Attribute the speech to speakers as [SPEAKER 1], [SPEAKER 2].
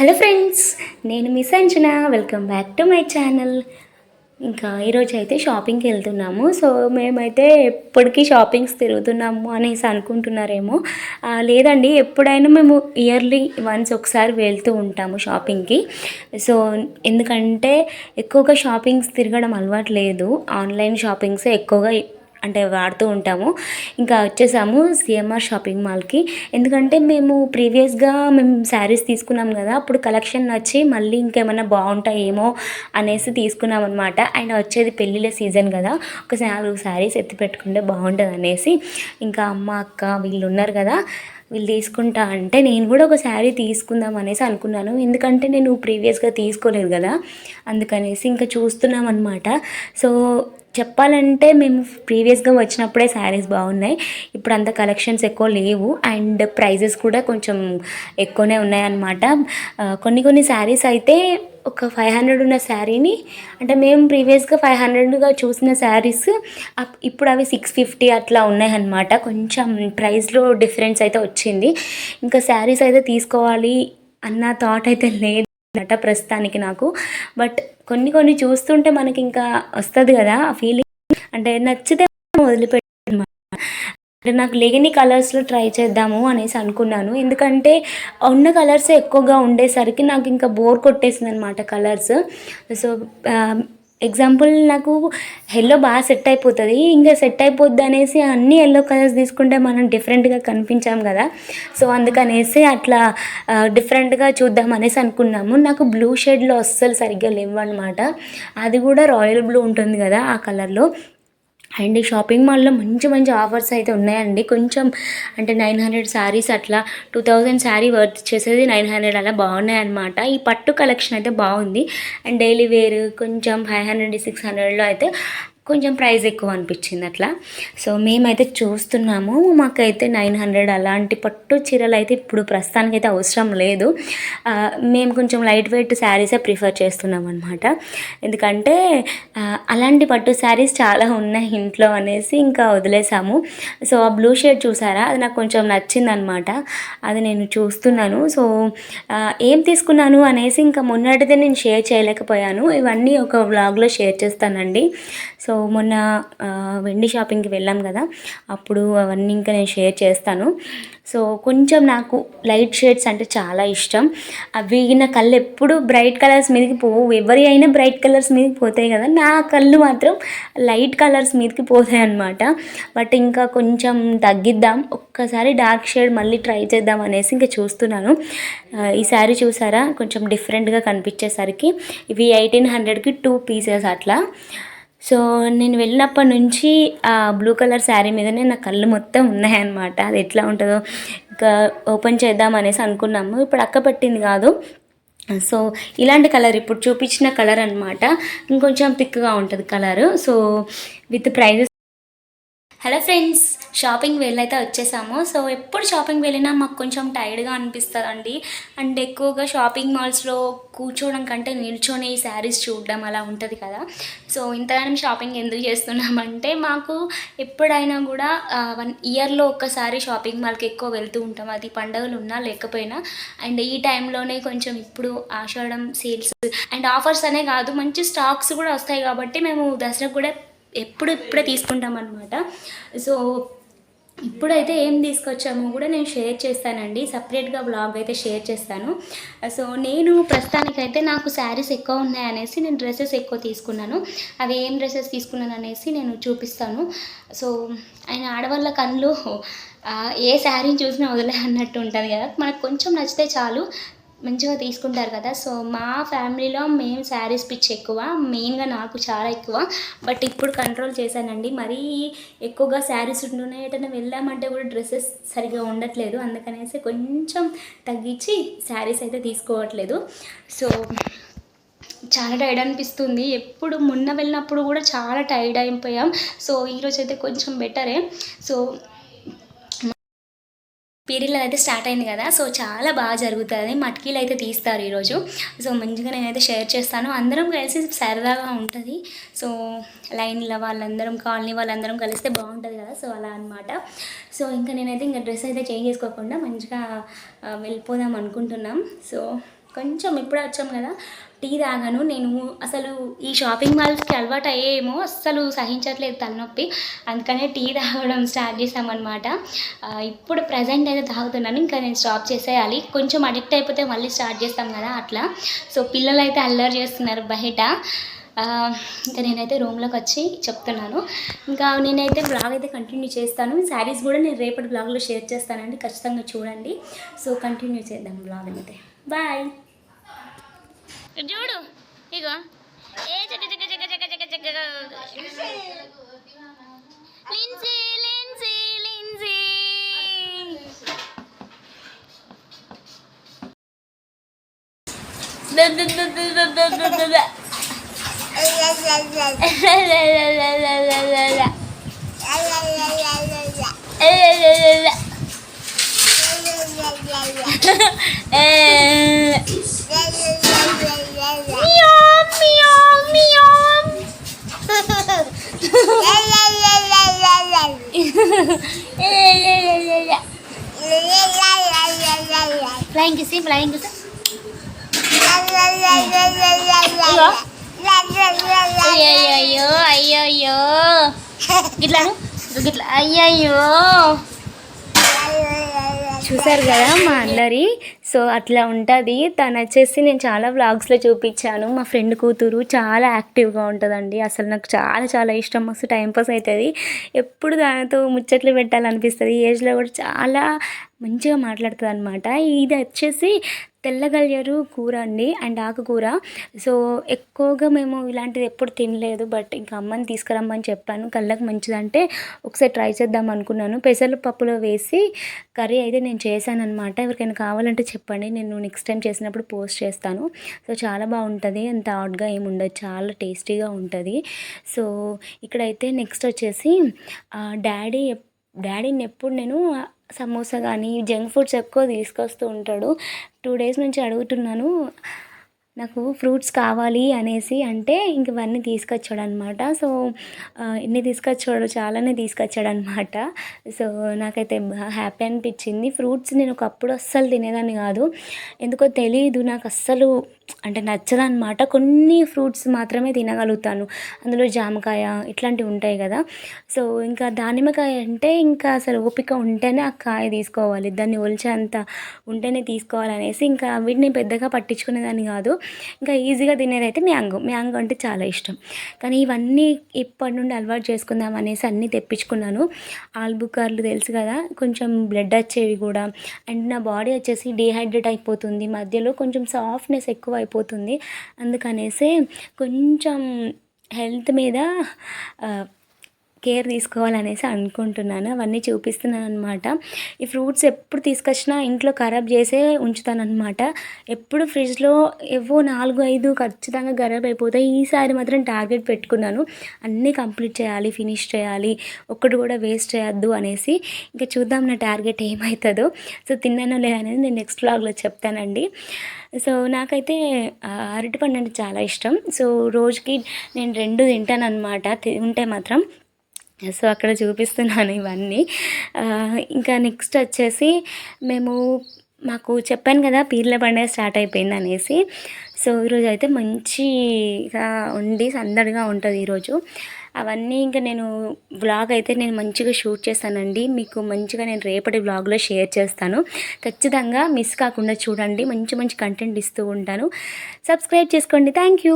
[SPEAKER 1] Hello friends నేను miss Anjana welcome back to my channel ఇంకా ఈరోజు అయితే షాపింగ్కి వెళ్తున్నాము. సో మేమైతే ఎప్పటికీ షాపింగ్స్ తిరుగుతున్నాము అనేసి అనుకుంటున్నారేమో. లేదండి ఎప్పుడైనా మేము ఇయర్లీ వన్స్ ఒకసారి వెళ్తూ ఉంటాము షాపింగ్కి సో ఎందుకంటే ఎక్కువగా షాపింగ్స్ తిరగడం అలవాటు లేదు. ఆన్లైన్ షాపింగ్సే ఎక్కువగా అంటే వాడుతూ ఉంటాము. ఇంకా వచ్చేసాము సిఎంఆర్ షాపింగ్ మాల్కి ఎందుకంటే మేము ప్రీవియస్గా మేము శారీస్ తీసుకున్నాం కదా అప్పుడు కలెక్షన్ వచ్చి మళ్ళీ ఇంకేమైనా బాగుంటాయేమో అనేసి తీసుకున్నాం అనమాట ఆయన వచ్చేది పెళ్ళిళ్ళ సీజన్ కదా ఒక నాలుగు శారీస్ ఎత్తి పెట్టుకుంటే బాగుంటుంది అనేసి. ఇంకా అమ్మ అక్క వీళ్ళు ఉన్నారు కదా వీళ్ళు తీసుకుంటా అంటే నేను కూడా ఒక శారీ తీసుకుందాం అనేసి అనుకున్నాను. ఎందుకంటే నేను ప్రీవియస్గా తీసుకోలేదు కదా అందుకనేసి ఇంకా చూస్తున్నాం అనమాట సో చెప్పాలంటే మేము ప్రీవియస్గా వచ్చినప్పుడే శారీస్ బాగున్నాయి. ఇప్పుడు అంత కలెక్షన్స్ ఎక్కువ లేవు. అండ్ ప్రైజెస్ కూడా కొంచెం ఎక్కువనే ఉన్నాయన్నమాట. కొన్ని కొన్ని శారీస్ అయితే ఒక ఫైవ్ హండ్రెడ్ ఉన్న శారీని అంటే మేము ప్రీవియస్గా ఫైవ్ హండ్రెడ్గా చూసిన శారీస్ ఇప్పుడు అవి సిక్స్ ఫిఫ్టీ అట్లా ఉన్నాయన్నమాట. కొంచెం ప్రైస్లో డిఫరెన్స్ అయితే వచ్చింది. ఇంకా శారీస్ అయితే తీసుకోవాలి అన్న థాట్ అయితే లేదు. నట ప్రస్తుతానికి నాకు. బట్ కొన్ని కొన్ని చూస్తుంటే మనకి ఇంకా వస్తుంది కదా ఆ ఫీలింగ్ అంటే నచ్చితే వదిలిపెట్టాను అంటే నాకు లేని కలర్స్లో ట్రై చేద్దాము అనేసి అనుకున్నాను. ఎందుకంటే ఉన్న కలర్సే ఎక్కువగా ఉండేసరికి నాకు ఇంకా బోర్ కొట్టేసింది అనమాట కలర్స్ సో um, ఎగ్జాంపుల్ నాకు ఎల్లో బాగా సెట్ అయిపోతుంది. ఇంకా సెట్ అయిపోద్ది అనేసి అన్ని ఎల్లో కలర్స్ తీసుకుంటే మనం డిఫరెంట్గా కనిపించాం కదా. సో అందుకనేసి అట్లా డిఫరెంట్గా చూద్దాం అనేసి అనుకున్నాము. నాకు బ్లూ షేడ్లో అస్సలు సరిగ్గా లేవు అనమాట అది కూడా రాయల్ బ్లూ ఉంటుంది కదా ఆ కలర్లో అండ్ ఈ షాపింగ్ మాల్లో మంచి మంచి ఆఫర్స్ అయితే ఉన్నాయండి. కొంచెం అంటే నైన్ హండ్రెడ్ శారీస్ అట్లా టూ థౌజండ్ శారీ వర్త్ చేసేది నైన్ హండ్రెడ్ అలా బాగున్నాయి అనమాట ఈ పట్టు కలెక్షన్ అయితే బాగుంది. అండ్ డైలీ వేర్ కొంచెం ఫైవ్ హండ్రెడ్ సిక్స్ హండ్రెడ్లో అయితే కొంచెం ప్రైస్ ఎక్కువ అనిపించింది అట్లా. సో మేమైతే చూస్తున్నాము. మాకైతే నైన్ హండ్రెడ్ అలాంటి పట్టు చీరలు అయితే ఇప్పుడు ప్రస్తుతానికి అయితే అవసరం లేదు. మేము కొంచెం లైట్ వెయిట్ శారీసే ప్రిఫర్ చేస్తున్నాం అనమాట ఎందుకంటే అలాంటి పట్టు శారీస్ చాలా ఉన్నాయి ఇంట్లో అనేసి ఇంకా వదిలేసాము. సో ఆ బ్లూ షేడ్ చూసారా? అది నాకు కొంచెం నచ్చింది అనమాట అది నేను చూస్తున్నాను. సో ఏం తీసుకున్నాను అనేసి ఇంకా మొన్నటిదే నేను షేర్ చేయలేకపోయాను. ఇవన్నీ ఒక వ్లాగ్లో షేర్ చేస్తానండి. సో సో మొన్న వెండి షాపింగ్కి వెళ్ళాం కదా అప్పుడు అవన్నీ ఇంకా నేను షేర్ చేస్తాను. సో కొంచెం నాకు లైట్ షేడ్స్ అంటే చాలా ఇష్టం. అవి నా కళ్ళు ఎప్పుడు బ్రైట్ కలర్స్ మీదకి పోవు. ఎవరి అయినా బ్రైట్ కలర్స్ మీదకి పోతాయి కదా నా కళ్ళు మాత్రం లైట్ కలర్స్ మీదకి పోతాయి అనమాట బట్ ఇంకా కొంచెం తగ్గిద్దాం. ఒక్కసారి డార్క్ షేడ్ మళ్ళీ ట్రై చేద్దాం అనేసి ఇంకా చూస్తున్నాను. ఈ శారీ చూసారా? కొంచెం డిఫరెంట్గా కనిపించేసరికి. ఇవి ఎయిటీన్ హండ్రెడ్కి టూ పీసెస్ అట్లా. సో నేను వెళ్ళినప్పటి నుంచి ఆ బ్లూ కలర్ శారీ మీదనే నా కళ్ళు మొత్తం ఉన్నాయన్నమాట. అది ఎట్లా ఉంటుందో ఇంకా ఓపెన్ చేద్దాం అనేసి అనుకున్నాము. ఇప్పుడు అక్క పట్టింది కాదు. సో ఇలాంటి కలర్ ఇప్పుడు చూపించిన కలర్ అనమాట ఇంకొంచెం థిక్గా ఉంటుంది colour so with prices hello friends shopping వెళ్ళైతే వచ్చేసాము. సో ఎప్పుడు షాపింగ్ వెళ్ళినా మాకు కొంచెం టైర్డ్గా అనిపిస్తుందండి. అండ్ ఎక్కువగా షాపింగ్ మాల్స్లో కూర్చోవడం కంటే నిల్చొని ఈ శారీస్ చూడడం అలా ఉంటుంది కదా. సో ఇంతగానం షాపింగ్ ఎందుకు చేస్తున్నామంటే మాకు ఎప్పుడైనా కూడా వన్ ఇయర్లో ఒక్కసారి షాపింగ్ మాల్కి ఎక్కువ వెళ్తూ ఉంటాం. అది పండుగలు ఉన్నా లేకపోయినా. అండ్ ఈ టైంలోనే కొంచెం ఇప్పుడు ఆషాఢం సేల్స్ అండ్ ఆఫర్స్ అనే కాదు మంచి స్టాక్స్ కూడా వస్తాయి కాబట్టి మేము దసరా కూడా ఎప్పుడు ఇప్పుడే తీసుకుంటాం అనమాట సో ఇప్పుడైతే ఏం తీసుకొచ్చామో కూడా నేను షేర్ చేస్తానండి. సపరేట్గా బ్లాగ్ అయితే షేర్ చేస్తాను. సో నేను ప్రస్తుతానికైతే నాకు శారీస్ ఎక్కువ ఉన్నాయనేసి నేను డ్రెస్సెస్ ఎక్కువ తీసుకున్నాను. అవి ఏం డ్రెస్సెస్ తీసుకున్నాను అనేసి నేను చూపిస్తాను. సో ఆయన ఆడవాళ్ళ కళ్ళు ఏ శారీని చూసినా వదిలే అన్నట్టు ఉంటుంది కదా. మనకు కొంచెం నచ్చితే చాలు. మంచిగా తీసుకుంటారు కదా. సో మా ఫ్యామిలీలో మేము శారీస్ పిచ్ ఎక్కువ మెయిన్గా నాకు చాలా ఎక్కువ. బట్ ఇప్పుడు కంట్రోల్ చేశానండి. మరీ ఎక్కువగా శారీస్ ఉంటున్నాయి ఎటైనా వెళ్ళామంటే కూడా డ్రెస్సెస్ సరిగా ఉండట్లేదు. అందుకనేసి కొంచెం తగ్గించి శారీస్ అయితే తీసుకోవట్లేదు. సో చాలా టైర్డ్ అనిపిస్తుంది. ఎప్పుడు మొన్న వెళ్ళినప్పుడు కూడా చాలా టైర్డ్ అయిపోయాం. సో ఈరోజు అయితే కొంచెం బెటరే. సో పీరియడ్ అయితే స్టార్ట్ అయింది కదా సో చాలా బాగా జరుగుతుంది. మట్కీలు అయితే తీస్తారు ఈరోజు. సో మంచిగా నేనైతే షేర్ చేస్తాను. అందరం కలిసి సరదాగా ఉంటుంది. సో లైన్లో వాళ్ళందరం కాలనీ వాళ్ళందరం కలిస్తే బాగుంటుంది కదా సో అలా అనమాట సో ఇంకా నేనైతే ఇంకా డ్రెస్ అయితే చేంజ్ చేసుకోకుండా మంచిగా వెళ్ళిపోదాం అనుకుంటున్నాం. సో కొంచెం ఇప్పుడే వచ్చాం కదా టీ తాగను. నేను అసలు ఈ షాపింగ్ మాల్స్కి అలవాటు అయ్యేమో అస్సలు సహించట్లేదు తలనొప్పి. అందుకనే టీ తాగడం స్టార్ట్ చేసామన్నమాట ఇప్పుడు ప్రజెంట్ అయితే తాగుతున్నాను. ఇంకా నేను స్టాప్ చేసేయాలి. కొంచెం అడిక్ట్ అయిపోతే మళ్ళీ స్టార్ట్ చేస్తాం కదా అట్లా. సో పిల్లలు అయితే అల్లరి చేస్తున్నారు బయట. ఇంకా నేనైతే రూమ్లోకి వచ్చి చెప్తున్నాను. ఇంకా నేనైతే బ్లాగ్ అయితే కంటిన్యూ చేస్తాను. శారీస్ కూడా నేను రేపటి బ్లాగ్లో షేర్ చేస్తానండి. ఖచ్చితంగా చూడండి. సో కంటిన్యూ చేద్దాం బ్లాగ్ అయితే. బాయ్. చూడు ఇగో ఏ చక్క చక్క చక్క చక్క చక్క చక్క లిన్సీ లిన్సీ లిన్సీ ఫ్లయింగ్ కిసి ఫ్లయింగ్ కిసి అయ్యయ్యో అయ్యయ్యో గిట్లాను గిట్లా అయ్యయ్యో చూసారు కదా మా అల్లరి సో అట్లా ఉంటుంది. తను వచ్చేసి నేను చాలా వ్లాగ్స్లో చూపించాను. మా ఫ్రెండ్ కూతురు చాలా యాక్టివ్గా ఉంటుందండి. అసలు నాకు చాలా చాలా ఇష్టం. మస్తు టైంపాస్ అవుతుంది ఎప్పుడు దానితో ముచ్చట్లు పెట్టాలనిపిస్తుంది. ఈ ఏజ్లో కూడా చాలా మంచిగా మాట్లాడుతుంది అనమాట ఇది వచ్చేసి తెల్లగలియరు కూర అండి అండ్ ఆకుకూర. సో ఎక్కువగా మేము ఇలాంటిది ఎప్పుడు తినలేదు బట్ ఇంకా అమ్మని తీసుకురమ్మని చెప్పాను. కళ్ళకి మంచిదంటే ఒకసారి ట్రై చేద్దాం అనుకున్నాను. పెసలు పప్పులో వేసి కర్రీ అయితే నేను చేశాను అనమాట ఎవరికైనా కావాలంటే చెప్పండి. నేను నెక్స్ట్ టైం చేసినప్పుడు పోస్ట్ చేస్తాను. సో చాలా బాగుంటుంది. అంత హాట్గా ఏమి ఉండదు. చాలా టేస్టీగా ఉంటుంది. సో ఇక్కడైతే నెక్స్ట్ వచ్చేసి డాడీ డాడీని ఎప్పుడు నేను సమోసా కానీ జంక్ ఫుడ్స్ ఎక్కువ తీసుకొస్తూ ఉంటాడు. టూ డేస్ నుంచి అడుగుతున్నాను నాకు ఫ్రూట్స్ కావాలి అనేసి అంటే ఇంక ఇవన్నీ తీసుకొచ్చాడు అనమాట సో ఇన్ని ఎన్ని తీసుకొచ్చాడు చాలానే తీసుకొచ్చాడు అనమాట సో నాకైతే హ్యాపీ అనిపించింది. ఫ్రూట్స్ నేను ఒకప్పుడు అస్సలు తినేదాన్ని కాదు. ఎందుకో తెలియదు నాకు అస్సలు అంటే నచ్చదనమాట కొన్ని ఫ్రూట్స్ మాత్రమే తినగలుగుతాను. అందులో జామకాయ ఇట్లాంటివి ఉంటాయి కదా. సో ఇంకా దానిమ్మకాయ అంటే ఇంకా అసలు ఓపిక ఉంటేనే ఆ కాయ తీసుకోవాలి. దాన్ని ఒలిచేంత ఉంటేనే తీసుకోవాలనేసి ఇంకా వీటిని పెద్దగా పట్టించుకునేదాన్ని కాదు. ఇంకా ఈజీగా తినేది అయితే మ్యాంగో. మ్యాంగో అంటే చాలా ఇష్టం. కానీ ఇవన్నీ ఇప్పటి నుండి అలవాటు చేసుకుందాం అనేసి అన్నీ తెప్పించుకున్నాను. ఆల్బుకార్లు తెలుసు కదా. కొంచెం బ్లడ్ వచ్చేవి కూడా. అండ్ నా బాడీ వచ్చేసి డీహైడ్రేట్ అయిపోతుంది. మధ్యలో కొంచెం సాఫ్ట్నెస్ ఎక్కువ అయిపోతుంది. అందుకనేసి కొంచెం హెల్త్ మీద కేర్ తీసుకోవాలనేసి అనుకుంటున్నాను. అవన్నీ చూపిస్తున్నాను అనమాట ఈ ఫ్రూట్స్ ఎప్పుడు తీసుకొచ్చినా ఇంట్లో ఖరాబ్ చేసే ఉంచుతాను అనమాట ఎప్పుడు ఫ్రిడ్జ్లో ఏవో నాలుగు ఐదు ఖచ్చితంగా ఖరాబ్ అయిపోతాయి. ఈసారి మాత్రం టార్గెట్ పెట్టుకున్నాను. అన్నీ కంప్లీట్ చేయాలి ఫినిష్ చేయాలి. ఒక్కటి కూడా వేస్ట్ చేయొద్దు అనేసి ఇంకా చూద్దాం నా టార్గెట్ ఏమవుతుందో సో తిన్నానో లేదనేది నేను నెక్స్ట్ బ్లాగ్లో చెప్తానండి. సో నాకైతే అరటిపండు అంటే చాలా ఇష్టం. సో రోజుకి నేను రెండు తింటాను అనమాట ఉంటే మాత్రం సో అక్కడ చూపిస్తున్నాను ఇవన్నీ. ఇంకా నెక్స్ట్ వచ్చేసి మేము మాకు చెప్పాను కదా పీర్ల పండుగ స్టార్ట్ అయిపోయింది అనేసి. సో ఈరోజు అయితే మంచిగా ఉండి సందడిగా ఉంటుంది ఈరోజు. అవన్నీ ఇంకా నేను వ్లాగ్ అయితే నేను మంచిగా షూట్ చేస్తానండి. మీకు మంచిగా నేను రేపటి వ్లాగ్లో షేర్ చేస్తాను. ఖచ్చితంగా మిస్ కాకుండా చూడండి. మంచి మంచి కంటెంట్ ఇస్తూ ఉంటాను. సబ్స్క్రైబ్ చేసుకోండి. Thank you.